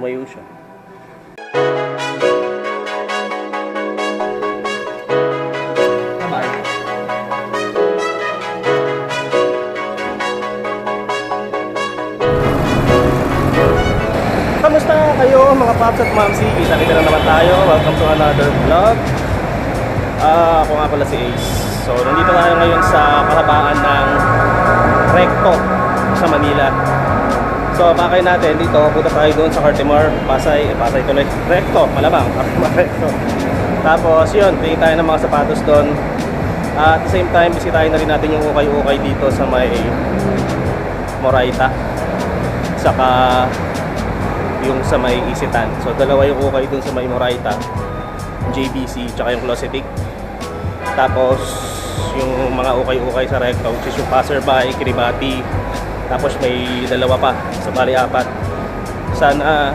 Tumayo siya. Kamusta kayo mga paps at mamsi? Kita kita na naman tayo. Welcome to another vlog. Ah, ako nga pala si Ace. So, nandito tayo ngayon sa kahabaan ng Recto sa Manila. So, bakay natin dito, punta tayo doon sa Cartimar, Pasay, eh, Pasay tuloy. Recto, malamang, Cartimar Recto. Tapos, yun, tingin tayo ng mga sapatos doon. Ah, at the same time, bisitahin na rin natin yung ukay-ukay dito sa may Moraita. Saka yung sa may Isitan. So dalawa yung ukay dun sa may Moraita, JBC, tsaka yung Closetic. Tapos yung mga ukay-ukay sa Recto, which is yung Passerby, Kiribati. Tapos may dalawa pa, sa bali apat. Sana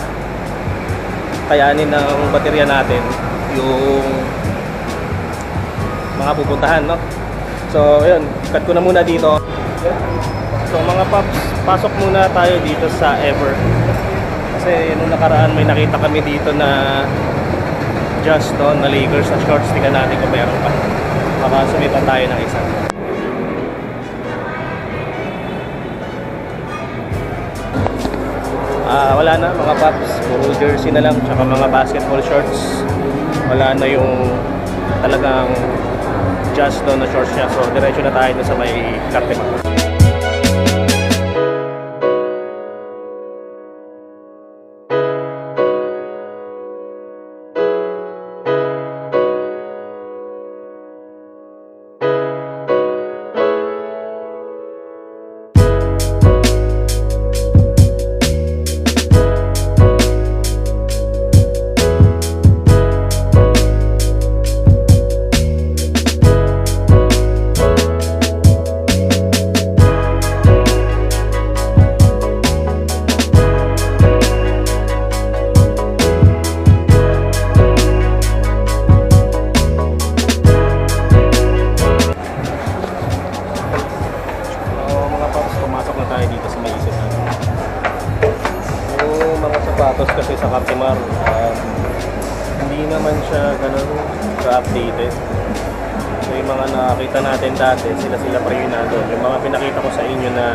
kayanin ng baterya natin yung mga pupuntahan, no? So, ayun, cut ko na muna dito. So, mga paps, pasok muna tayo dito sa Ever. Kasi nung nakaraan may nakita kami dito na just doon na Lakers na shorts. Tingnan natin kung meron pa. Baka sumitan tayo ng isa. Ah, wala na mga paps. Puro jersey na lang tsaka mga basketball shorts. Wala na yung talagang just doon na shorts niya. So diretso na tayo sa may Cartiman. Dati, sila-sila pa yun na doon. Yung mga pinakita ko sa inyo na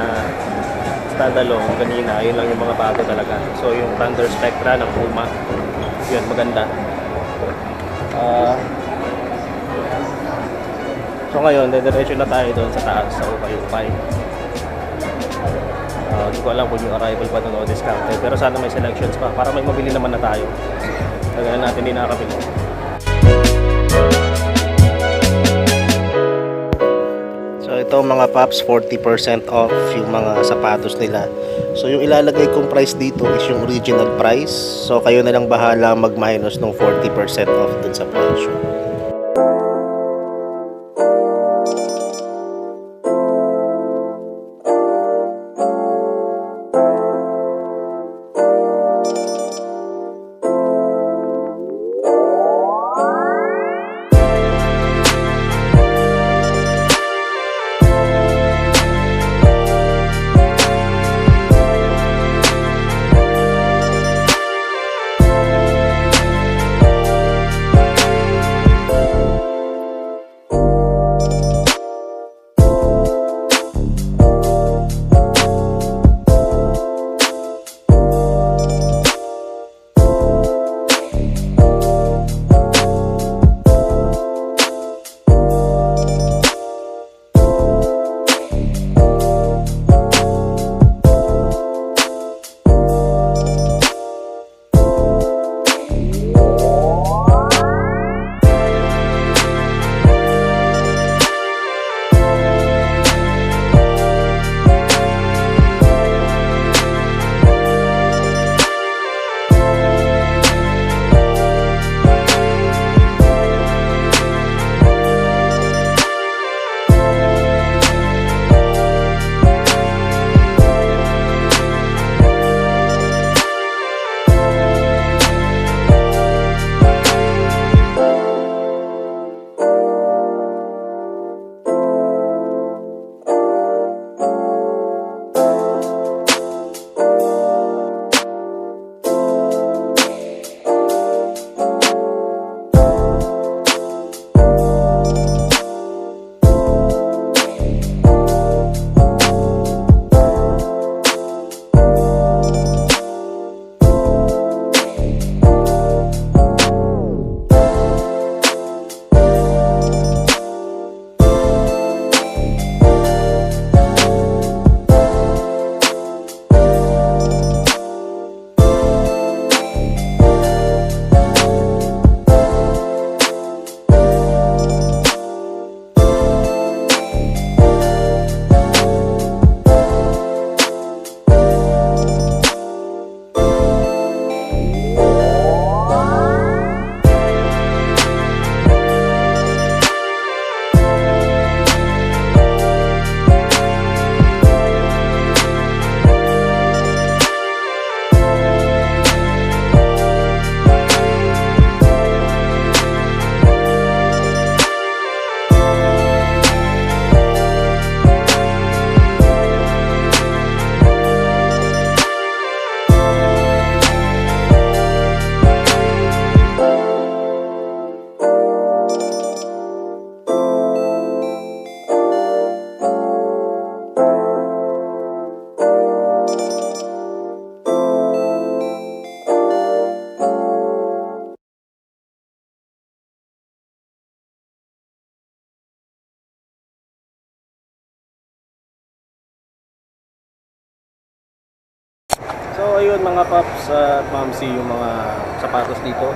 standalone kanina, yun lang yung mga bago talaga. So yung Thunder Spectra ng Puma, yun maganda. Ah, So ngayon, dediretso na tayo doon sa taas, sa Ukay-Ukay. Ah, Hindi ko alam kung yung arrival pa doon o discounted. Pero sana may selections pa para may mabili naman na tayo. Kagaya natin hindi nakakabili. Ito mga paps, 40% off yung mga sapatos nila. So yung ilalagay kong price dito is yung original price. So kayo na lang bahala mag-minus ng 40% off dun sa price.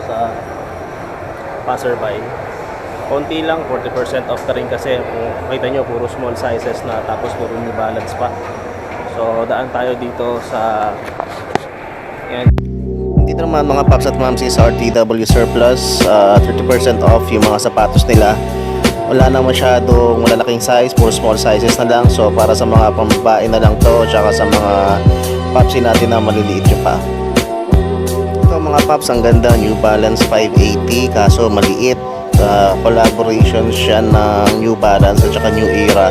Sa passerby. Konti lang, 40% off na rin kasi kung makita nyo puro small sizes na tapos puro New Balance pa. So daan tayo dito sa yan. Dito naman mga paps at mamsi sa RTW Surplus, ah, 30% off yung mga sapatos nila. Wala na masyadong malalaking size, puro small sizes na lang. So para sa mga pambabae na lang to, tsaka sa mga papsi natin na maliliit yung pa. Mga paps, ang ganda, New Balance 580, kaso maliit. Uh, collaboration siya ng New Balance at saka New Era.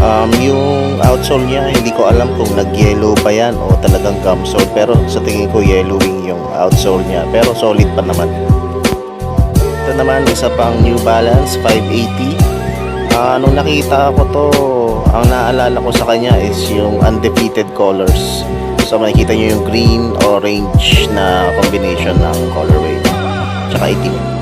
Um, yung outsole niya, hindi ko alam kung nag-yellow pa yan o talagang gumsole. Pero sa tingin ko, yellowing yung outsole niya. Pero solid pa naman. Ito naman, isa pang New Balance 580. Ah, nung nakita ko to, ang naalala ko sa kanya is yung undefeated colors. So makikita nyo yung green, orange na combination ng colorway. Tsaka itim.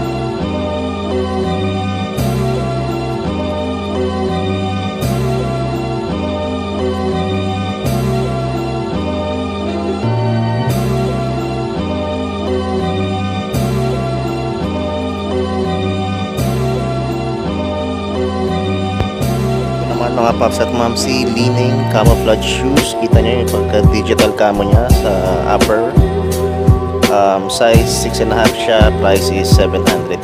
Mga paps at mamsi, leaning camouflage shoes. Kita nyo yung pagka-digital camo niya sa upper. Um, size 6.5 siya, price is 780.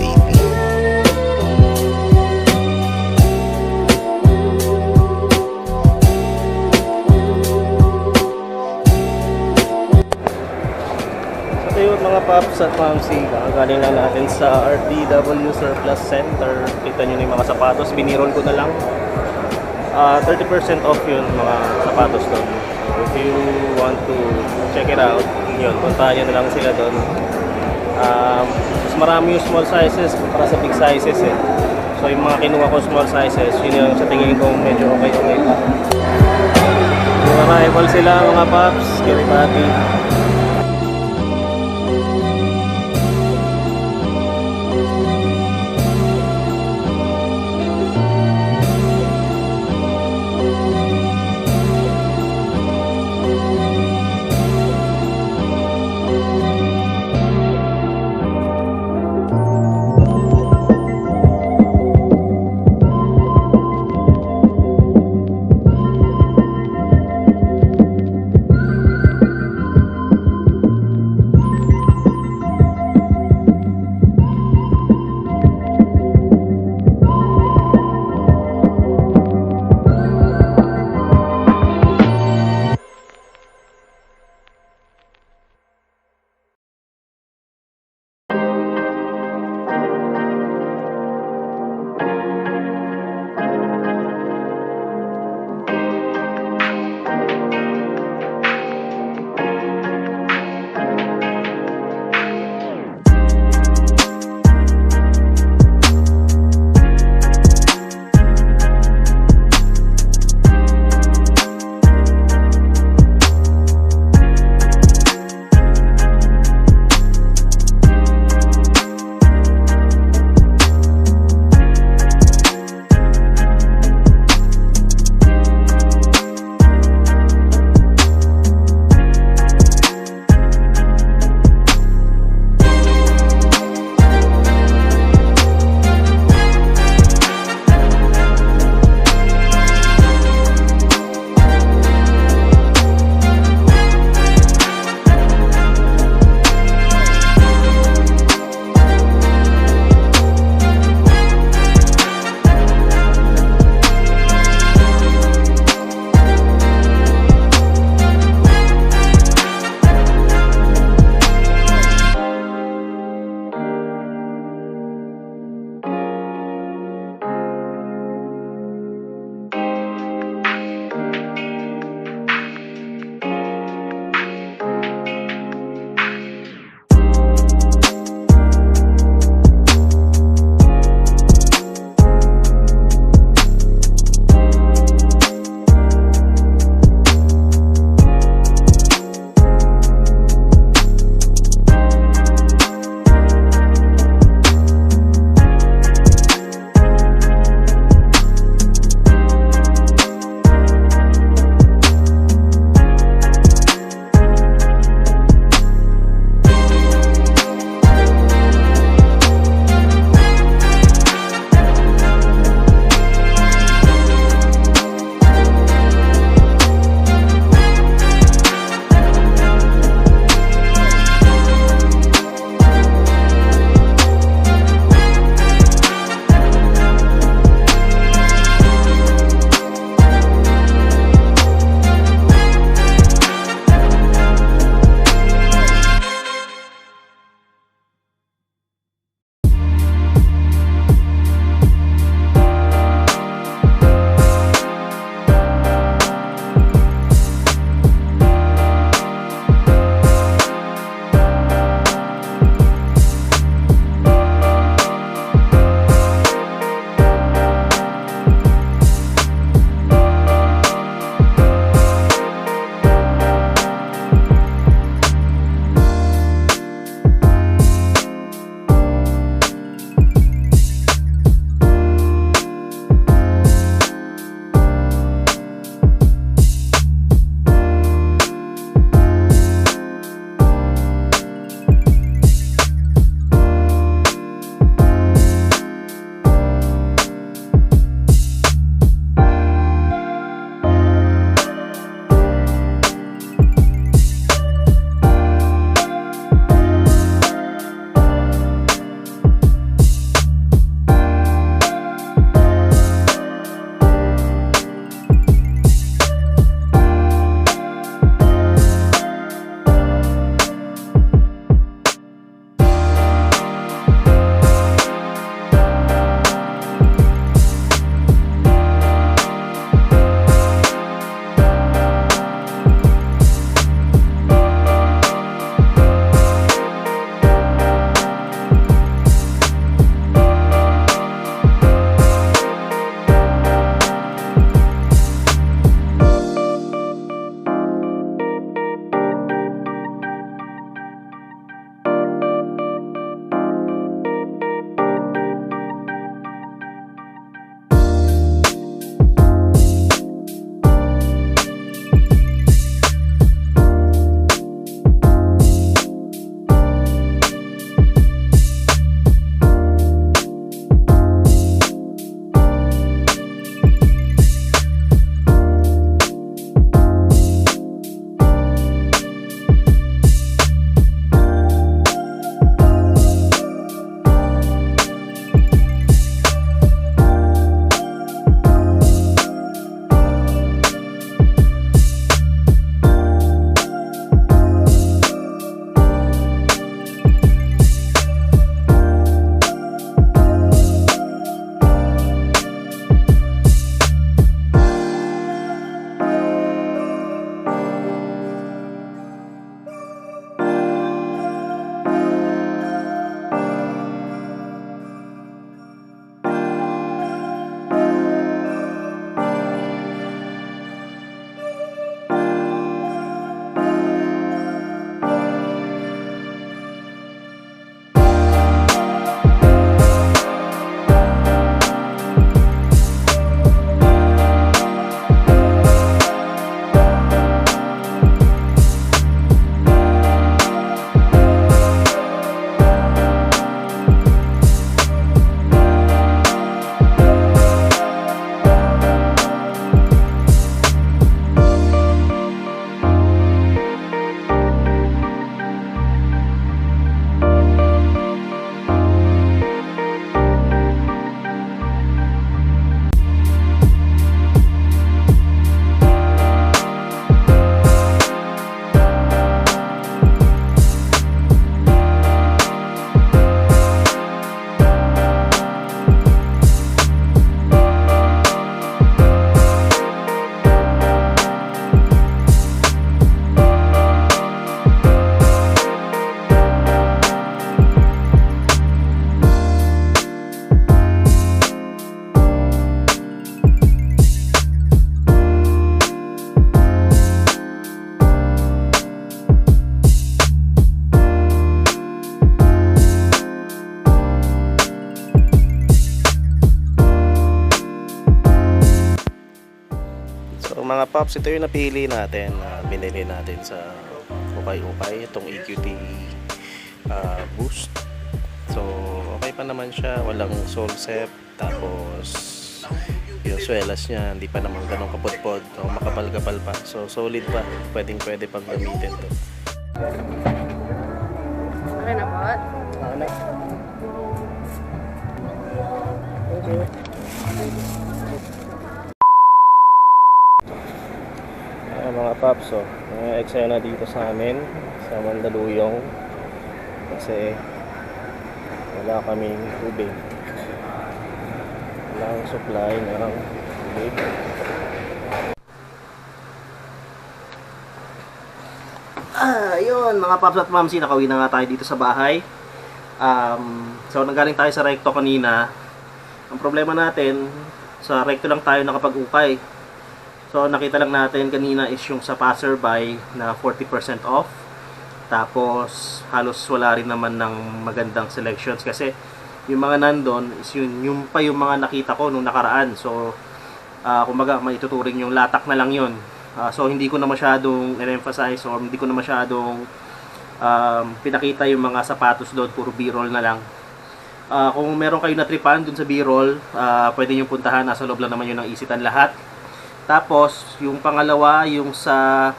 Ito yung mga paps at mamsi. Kakagaling lang natin sa RDW Surplus Center. Kita nyo yung mga sapatos. Binirol ko na lang. Ah, 30% off yun mga sapatos doon. So, if you want to check it out, yun, puntahan nyo na lang sila doon. Um, mas marami yung small sizes para sa big sizes eh. So yung mga kinuha ko small sizes, yun yung sa tingin ko medyo okay okay pa. Yung arrival sila mga paps, Kiribati. Paps, ito yung napili natin na binili natin sa Ukay-Ukay, itong EQT ah, Boost. So, okay pa naman siya, walang soul set, tapos yung swelas niya, hindi pa naman ganun kaputpod, so makapal-kapal pa. So, solid pa, pwedeng pwede pang gamitin to. Okay na po. Ano? Okay. Ah, mga paps, oh. Mga eksena dito sa amin sa Mandaluyong kasi wala kaming tubig. Wala akong supply ng tubig. Ah, yun mga paps at mamsi, nakauwi na nga tayo dito sa bahay. Um, so nanggaling tayo sa recto kanina. Ang problema natin, sa recto lang tayo nakapag-ukay. So nakita lang natin kanina is yung sa passerby na 40% off. Tapos halos wala rin naman ng magandang selections kasi yung mga nandun is yun, yung pa yung mga nakita ko nung nakaraan. So ah kumbaga maituturing yung latak na lang yun. Ah, so hindi ko na masyadong emphasize or hindi ko na masyadong um, pinakita yung mga sapatos doon, puro b-roll na lang. Ah, kung meron kayo natripan dun sa b-roll, ah, pwede nyo puntahan, nasa loob lang naman yun ng isitan lahat. Tapos, yung pangalawa, yung sa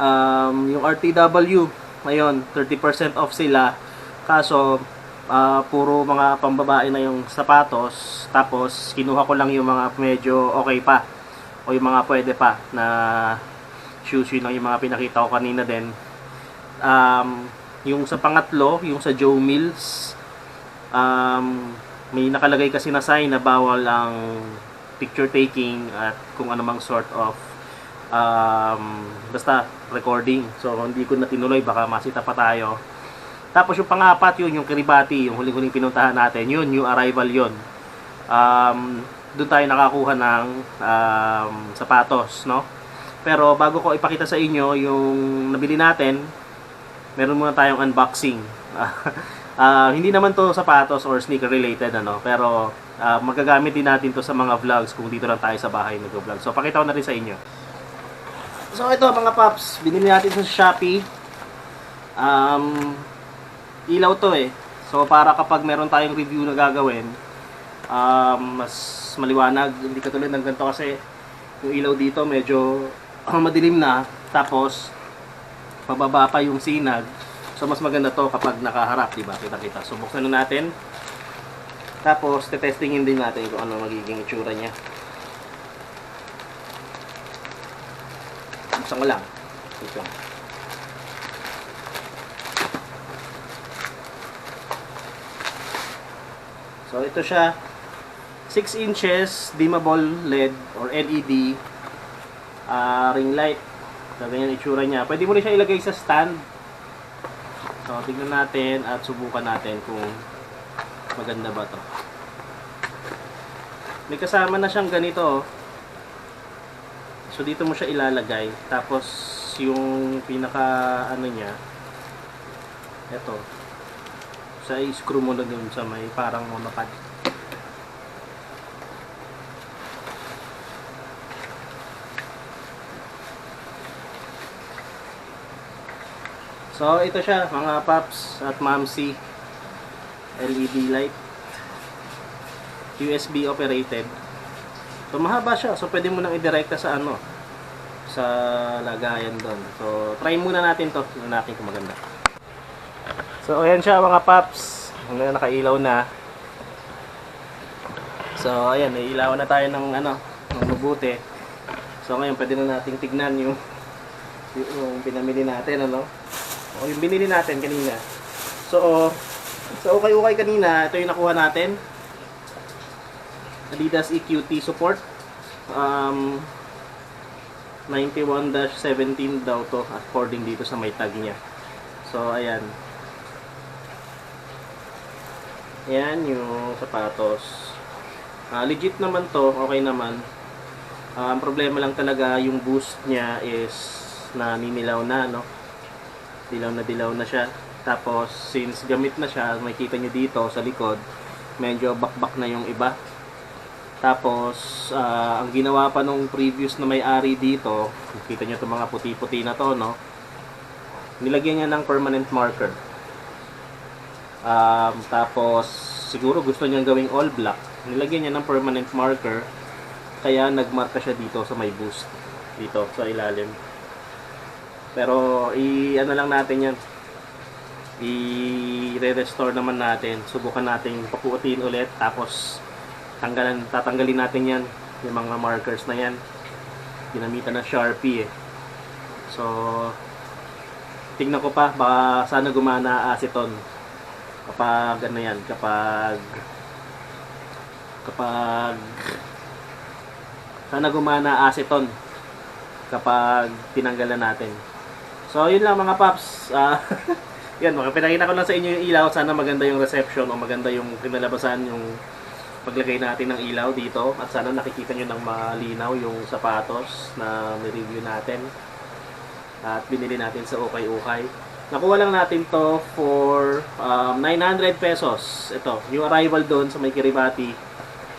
um, yung RTW, ngayon, 30% off sila. Kaso, ah, puro mga pambabae na yung sapatos. Tapos, kinuha ko lang yung mga medyo okay pa. O yung mga pwede pa na shoes yun lang yung mga pinakita ko kanina din. Um, yung sa pangatlo, yung sa Joe Mills, um, may nakalagay kasi na sign na bawal ang picture taking at kung anumang sort of um, basta recording. So, hindi ko na tinuloy, baka masita pa tayo. Tapos yung pangapat yun, yung Kiribati, yung huling-huling pinuntahan natin, yun, yung arrival yun. Um, doon tayo nakakuha ng um, sapatos, no? Pero bago ko ipakita sa inyo yung nabili natin, meron muna tayong unboxing. Ah, hindi naman to sapatos or sneaker related ano, pero ah, magagamit din natin to sa mga vlogs kung dito lang tayo sa bahay nag-vlog. So pakita ko na rin sa inyo. So ito mga paps, binili natin sa Shopee. Um, ilaw to eh. So para kapag meron tayong review na gagawin, um, mas maliwanag. Hindi katulad ng ganito kasi yung ilaw dito medyo madilim na. Tapos pababa pa yung sinag. So mas maganda to kapag nakaharap, di ba? Kita-kita. So buksan na natin. Tapos tetestingin din natin kung ano magiging itsura niya. Buksan ko lang. Wait lang. So ito siya 6 inches dimmable LED or LED ah, ring light. So ganyan itsura niya. Pwede mo rin siya ilagay sa stand. So tignan natin at subukan natin kung maganda ba to. May kasama na siyang ganito. oh. So dito mo siya ilalagay. Tapos yung pinaka ano niya ito. Sa i-screw mo na dun sa may parang monopod. So ito siya mga paps at mamsi LED light. USB operated. So mahaba siya. So pwede mo nang idirekta sa ano sa lagayan doon. So try muna natin to. Tingnan natin kung maganda. So ayan siya mga paps. Ngayon nakailaw na. So ayan nailaw na tayo ng ano ng mabuti. So ngayon pwede na nating tignan yung yung pinamili natin ano. O yung binili natin kanina. So sa ukay-ukay kanina. Ito yung nakuha natin. Adidas EQT support. Um, 91-17 daw to according dito sa may tag niya. So ayan. Ayan yung sapatos. Ah, legit naman to. Okay naman. Ah, ang problema lang talaga yung boost niya is naninilaw na no? Dilaw na dilaw na siya tapos since gamit na siya makita nyo dito sa likod medyo bakbak na yung iba Tapos, ah, ang ginawa pa nung previous na may-ari dito, kita nyo itong mga puti-puti na to, no? Nilagyan niya ng permanent marker. Um, tapos, siguro gusto niyang gawing all black. Nilagyan niya ng permanent marker. Kaya nagmarka siya dito sa may boost. Dito, sa ilalim. Pero, i ano lang natin yan. I-re-restore naman natin. Subukan natin papuutin ulit. Tapos, tanggalan, tatanggalin natin yan. Yung mga markers na yan. Ginamitan ng Sharpie eh. So, tingnan ko pa. Baka sana gumana aceton kapag ano yan, kapag kapag sana gumana aceton kapag tinanggalan natin. So, yun lang mga paps. Ah, yan, mga pinakita ko lang sa inyo yung ilaw. Sana maganda yung reception o maganda yung kinalabasan yung paglagay natin ng ilaw dito. At sana nakikita nyo ng malinaw yung sapatos na review natin. At binili natin sa Okay Ukay. Nakuha lang natin to for um, 900 pesos. Ito, yung arrival doon sa may Kiribati,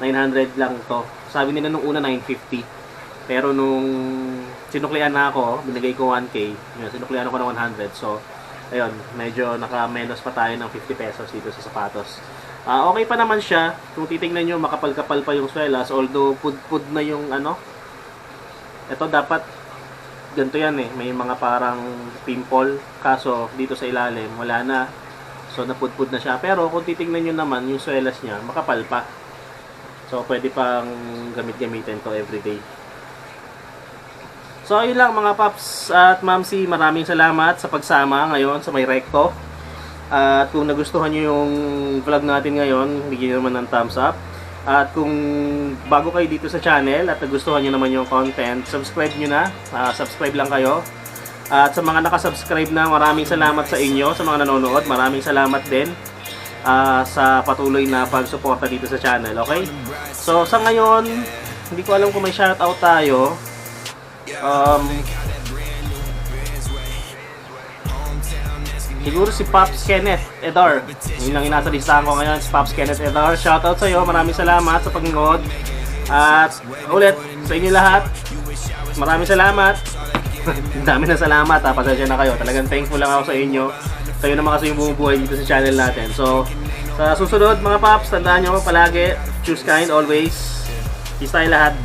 900 lang to. Sabi nila nung una 950. Pero nung sinuklian na ako, binigay ko 1K. Yun, sinuklian ako ng 100. So, ayun, medyo naka-menos pa tayo ng 50 pesos dito sa sapatos. Ah, okay pa naman siya. Kung titingnan nyo, makapal-kapal pa yung swelas. Although, pud-pud na yung ano. Ito dapat ganito yan eh. May mga parang pimple. Kaso, dito sa ilalim, wala na. So, napudpud na siya. Pero, kung titingnan nyo naman, yung swelas niya, makapal pa. So, pwede pang gamit-gamitin to everyday. So, ayun lang mga paps at mamsi. Maraming salamat sa pagsama ngayon sa may recto. At kung nagustuhan nyo yung vlog natin ngayon, bigyan naman ng thumbs up. At kung bago kayo dito sa channel at nagustuhan nyo naman yung content, subscribe nyo na. Ah, subscribe lang kayo. At sa mga nakasubscribe na, maraming salamat sa inyo. Sa mga nanonood, maraming salamat din ah, sa patuloy na pagsuporta dito sa channel. Okay? So, sa ngayon, hindi ko alam kung may shoutout tayo. Um, Siguro si Pops Kenneth Edar. Yun lang yung nasa listahan ko ngayon, si Pops Kenneth Edar. Shoutout sa iyo, maraming salamat sa pagnood. At ulit, sa inyo lahat, maraming salamat. Dami na salamat ha, pasensya na kayo. Talagang thankful lang ako sa inyo. Kayo naman kasi yung bumubuhay dito sa channel natin. So, sa susunod mga Pops, tandaan nyo palagi, choose kind always. Peace tayo lahat.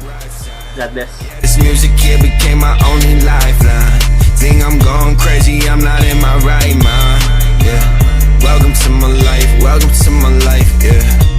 God bless. Here became my only lifeline. Think I'm going crazy, I'm not in my right mind. Yeah. Welcome to my life, welcome to my life, yeah.